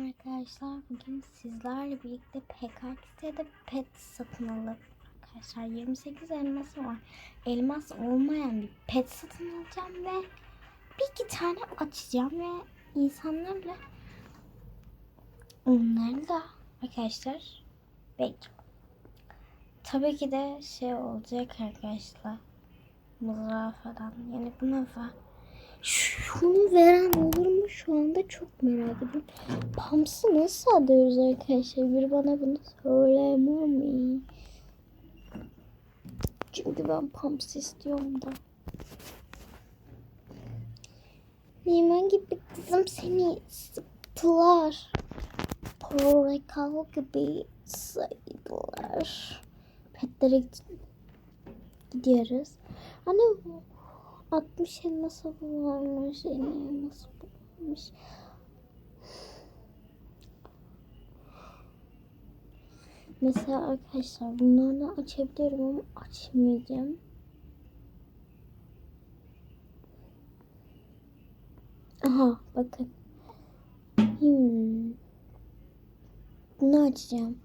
Arkadaşlar bugün sizlerle birlikte PKX'de pet satın alıp arkadaşlar 28 elması var. Elmas olmayan bir pet satın alacağım ve bir iki tane açacağım ve insanlarla onları da arkadaşlar bekliyorum. Tabii ki de şey olacak arkadaşlar. Mızrağı. Yani bu ne? Şunu veren olur mu şu anda çok merak ediyorum. Pams'ı nasıl alıyoruz arkadaşlar? Bir bana bunu söylemem mi? Çünkü ben Pams istiyorum da. Neyman gibi kızım seni sıktılar. Portakal gibi saydılar. Petlere gidiyoruz. Anne 60 elmas varmış. 50 elmas varmış. Mesela arkadaşlar bunlardan açabiliyorum ama açmayacağım. Aha bakın. Hmm. Bunu açacağım.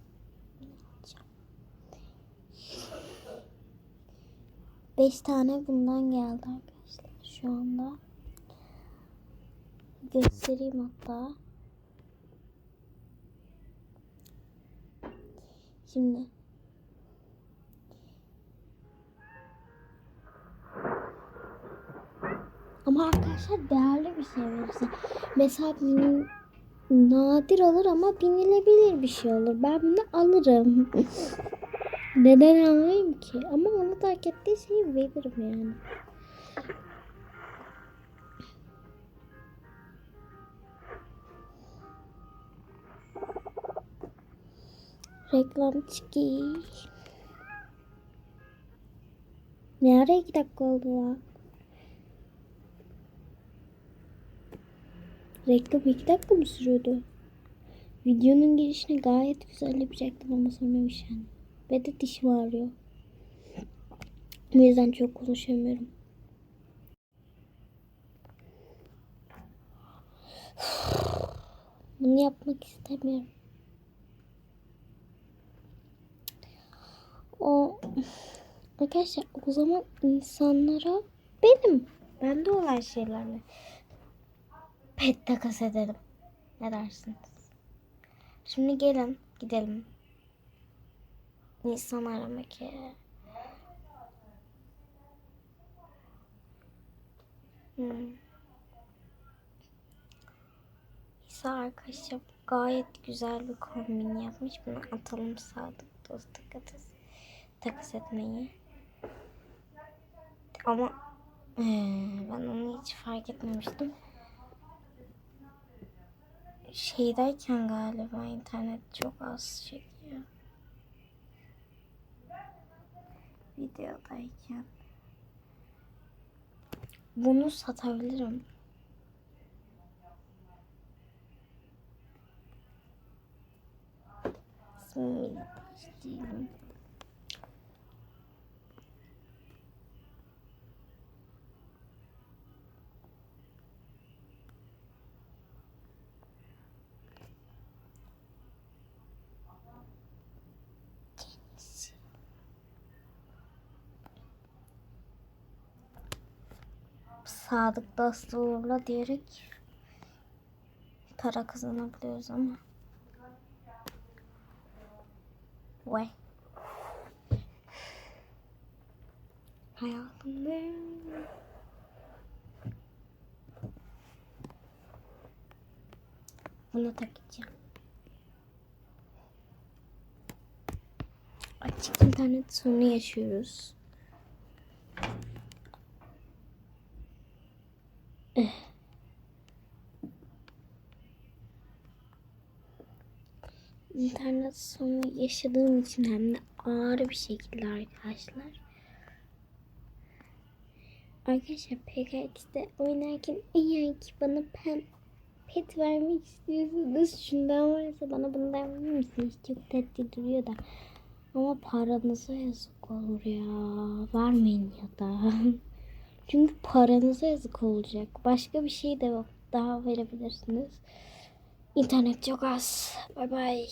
Beş tane bundan geldi arkadaşlar şu anda. Göstereyim hatta. Şimdi. Ama arkadaşlar değerli bir şey verirse. Mesela bin, nadir olur ama binilebilir bir şey olur. Ben bunu alırım. Neden almayayım ki? Ama onu terk ettiği şeyi veririm yani. Reklam çıkıyor. Ne ara iki dakika oldu ya? Reklam iki dakika mı sürüyordu? Videonun girişini gayet güzel yapacaktım ama sonra bir şey. Ve de dişim ağrıyor. O yüzden çok konuşamıyorum. Bunu yapmak istemiyorum. O arkadaşlar o zaman insanlara benim bende olan şeylerle pet takas edelim. Ne dersiniz? Şimdi gelin gidelim. Nisan aramak ya. Hmm. İsa arkadaşlar gayet güzel bir kombin yapmış. Bunu atalım sadık dost takas, takas etmeyi. Ama ee, ben onu hiç fark etmemiştim. Şeydeyken galiba internet çok az çekiyor. videodayken bunu satabilirim. İsmini sadık dost uğurla diyerek para kazanabiliyoruz ama. Vay. Hayatımda bunu takacağım. Açık internet sorunu yaşıyoruz. İnternet sorunu yaşadığım için hem de ağır bir şekilde arkadaşlar. Arkadaşlar PKX'de oynarken eğer ki bana pen pet vermek istiyorsanız şundan varsa bana bundan verir misiniz? Çok tatlı duruyor da. Ama paranıza yazık olur ya. Vermeyin ya da. Çünkü paranıza yazık olacak. Başka bir şey de. Daha verebilirsiniz. İnternet çok az. Bay bay.